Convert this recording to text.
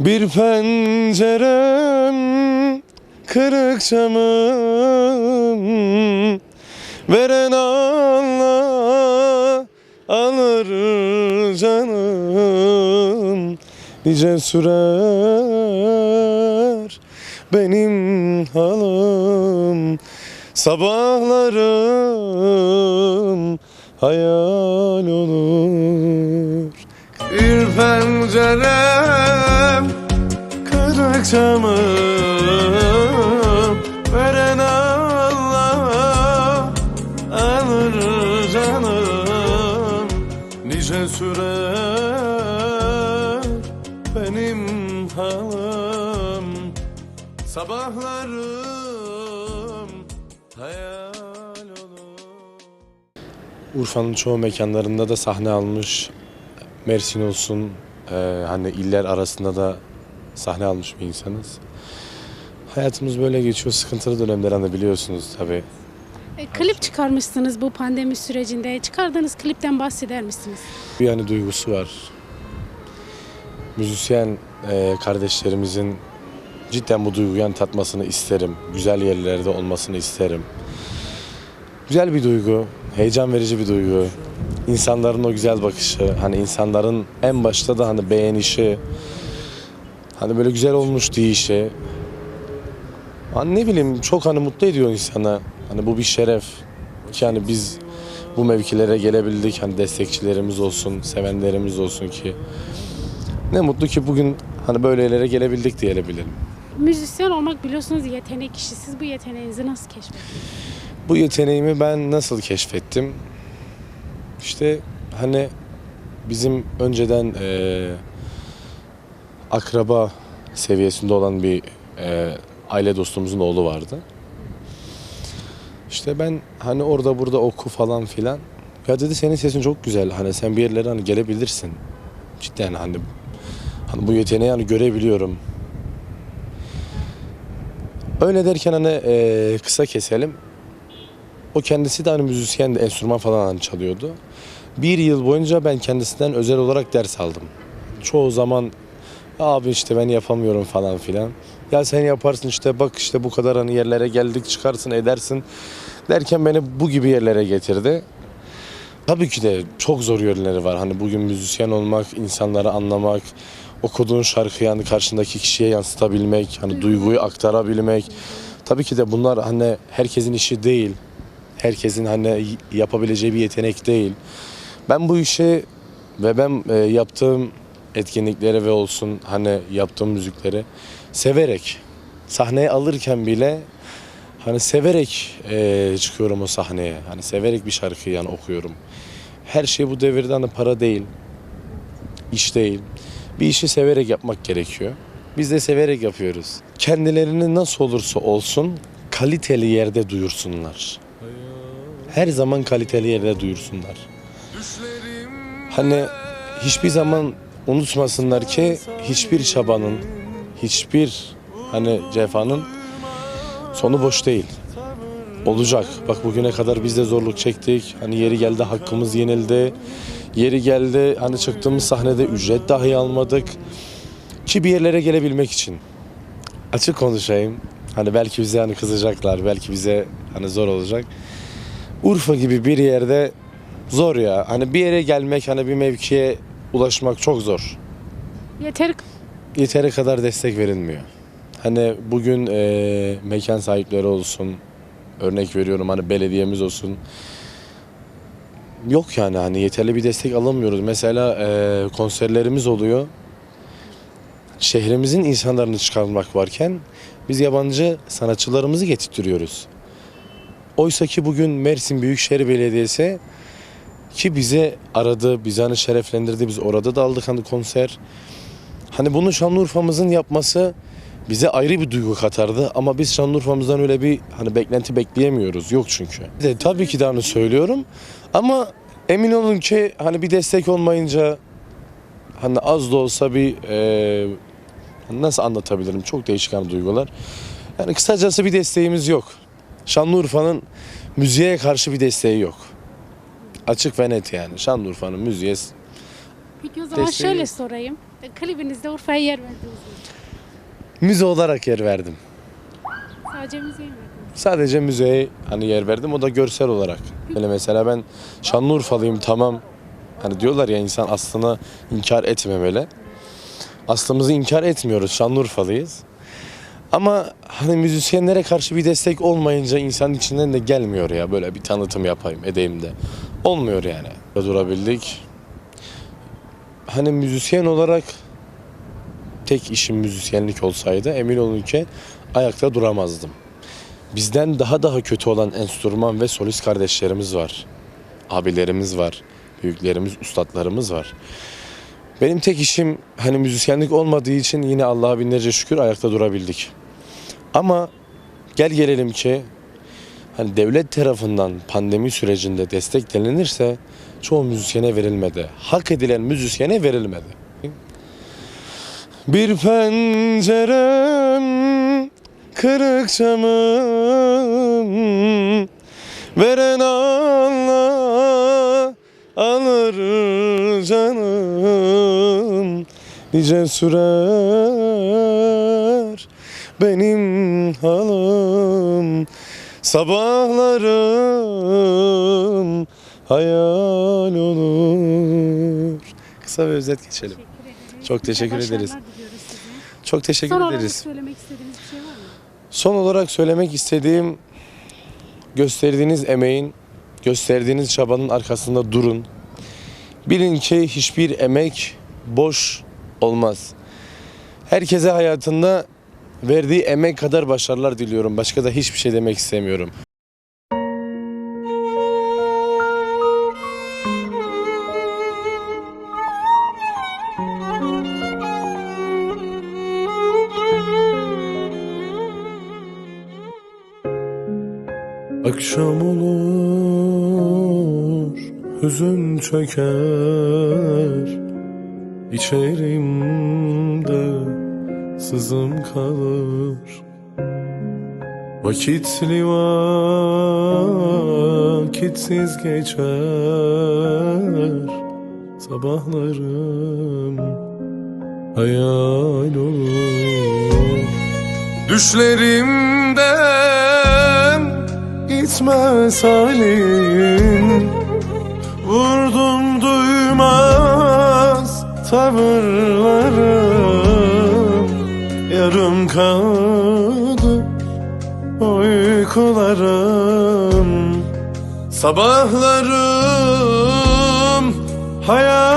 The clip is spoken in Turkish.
Bir pencerem kırık camım Veren Allah alır canım. Nice sürer benim halim Sabahlarım hayal olur. Bir pencerem camım Veren Allah alır canım Nice sürer benim halim Sabahlarım hayal olur. Urfa'nın çoğu mekanlarında da sahne almış. Mersin olsun, e, hani iller arasında da sahne almış bir insanız. Hayatımız böyle geçiyor. Sıkıntılı dönemler biliyorsunuz tabii. E, klip çıkarmışsınız bu pandemi sürecinde. Çıkardığınız klipten bahseder misiniz? Bir yani duygusu var. Müzisyen e, kardeşlerimizin cidden bu duyguyu tatmasını isterim. Güzel yerlerde olmasını isterim. Güzel bir duygu, heyecan verici bir duygu. İnsanların o güzel bakışı, hani insanların en başta da hani beğenişi, hani böyle güzel olmuş deyişi. Hani ne bileyim çok hani mutlu ediyor insana. Hani bu bir şeref ki hani biz bu mevkilere gelebildik. Hani destekçilerimiz olsun, sevenlerimiz olsun ki. Ne mutlu ki bugün hani böyle yerlere gelebildik diyebilirim. Müzisyen olmak biliyorsunuz yetenek işi. Siz bu yeteneğinizi nasıl keşfettiniz? Bu yeteneğimi ben nasıl keşfettim? İşte hani bizim önceden eee, akraba seviyesinde olan bir eee, aile dostumuzun oğlu vardı. İşte ben hani orada burada oku falan filan. Ya dedi senin sesin çok güzel. Hani sen bir yerlere hani gelebilirsin. Cidden hani hani bu yeteneği hani görebiliyorum. Öyle derken hani eee, kısa keselim. O kendisi de hani müzisyen enstrüman falan hani çalıyordu. Bir yıl boyunca ben kendisinden özel olarak ders aldım. Çoğu zaman abi işte ben yapamıyorum falan filan. Ya sen yaparsın işte bak işte bu kadar hani yerlere geldik çıkarsın edersin derken beni bu gibi yerlere getirdi. Tabii ki de çok zor yönleri var. Hani bugün müzisyen olmak, insanları anlamak, okuduğun şarkıyı yani karşındaki kişiye yansıtabilmek, hani duyguyu aktarabilmek. Tabii ki de bunlar hani herkesin işi değil. Herkesin hani yapabileceği bir yetenek değil. Ben bu işi ve ben e, yaptığım etkinliklere ve olsun hani yaptığım müzikleri severek sahneye alırken bile hani severek e, çıkıyorum o sahneye. Hani severek bir şarkıyı yani okuyorum. Her şey bu devirde hani para değil, iş değil. Bir işi severek yapmak gerekiyor. Biz de severek yapıyoruz. Kendilerini nasıl olursa olsun kaliteli yerde duyursunlar. Her zaman kaliteli yerde duyursunlar. Hani hiçbir zaman unutmasınlar ki hiçbir çabanın, hiçbir hani cefanın sonu boş değil. Olacak. Bak bugüne kadar biz de zorluk çektik. Hani yeri geldi hakkımız yenildi. Yeri geldi hani çıktığımız sahnede ücret dahi almadık. Ki bir yerlere gelebilmek için. Açık konuşayım. Hani belki bize hani kızacaklar. Belki bize hani zor olacak. Urfa gibi bir yerde zor ya. Hani bir yere gelmek, hani bir mevkiye ulaşmak çok zor. Yeter Yeteri kadar destek verilmiyor. Hani bugün eee, mekan sahipleri olsun, örnek veriyorum hani belediyemiz olsun. Yok yani hani yeterli bir destek alamıyoruz. Mesela eee, konserlerimiz oluyor. Şehrimizin insanlarını çıkarmak varken biz yabancı sanatçılarımızı getirtiyoruz. Oysa ki bugün Mersin Büyükşehir Belediyesi ki bize aradı, bizi hani şereflendirdi. Biz orada da aldık hani konser. Hani bunu Şanlıurfa'mızın yapması bize ayrı bir duygu katardı ama biz Şanlıurfa'mızdan öyle bir hani beklenti bekleyemiyoruz. Yok çünkü. De, tabii ki de hani söylüyorum ama emin olun ki hani bir destek olmayınca hani az da olsa bir e, nasıl anlatabilirim çok değişken duygular. Yani kısacası bir desteğimiz yok. Şanlıurfa'nın müziğe karşı bir desteği yok. Açık ve net yani. Şanlıurfa'nın müziğe Peki o zaman Desteği- şöyle sorayım. E, Klibinizde Urfa'ya yer verdiniz mi? Müze olarak yer verdim. Sadece müziğe mi verdiniz? Sadece müzeye hani yer verdim o da görsel olarak. Böyle mesela ben Şanlıurfalıyım tamam. Hani diyorlar ya insan aslına inkar etmemeli. Aslımızı inkar etmiyoruz. Şanlıurfalıyız. Ama hani müzisyenlere karşı bir destek olmayınca insanın içinden de gelmiyor ya böyle bir tanıtım yapayım edeyim de. Olmuyor yani. Durabildik. Hani müzisyen olarak tek işim müzisyenlik olsaydı emin olun ki ayakta duramazdım. Bizden daha daha kötü olan enstrüman ve solist kardeşlerimiz var. Abilerimiz var. Büyüklerimiz, ustadlarımız var. Benim tek işim hani müzisyenlik olmadığı için yine Allah'a binlerce şükür ayakta durabildik. Ama gel gelelim ki hani devlet tarafından pandemi sürecinde destek denilirse çoğu müzisyene verilmedi. Hak edilen müzisyene verilmedi. Bir pencerem kırık camım Veren Allah alır canım Nice sürer benim halim Sabahlarım hayal olur Kısa ve özet geçelim. Çok teşekkür ederiz. Çok teşekkür Son olarak ederiz. söylemek istediğiniz bir şey var mı? Son olarak söylemek istediğim gösterdiğiniz emeğin, gösterdiğiniz çabanın arkasında durun. Bilin ki hiçbir emek boş olmaz. Herkese hayatında verdiği emek kadar başarılar diliyorum. Başka da hiçbir şey demek istemiyorum. Akşam olur, hüzün çöker İçerimde sızım kalır. Vakitli vakitsiz geçer. Sabahlarım hayal olur. Düşlerimden gitmez halin Vurdum duymaz tavırlarım Yarım kaldı uykularım. Sabahlarım hayal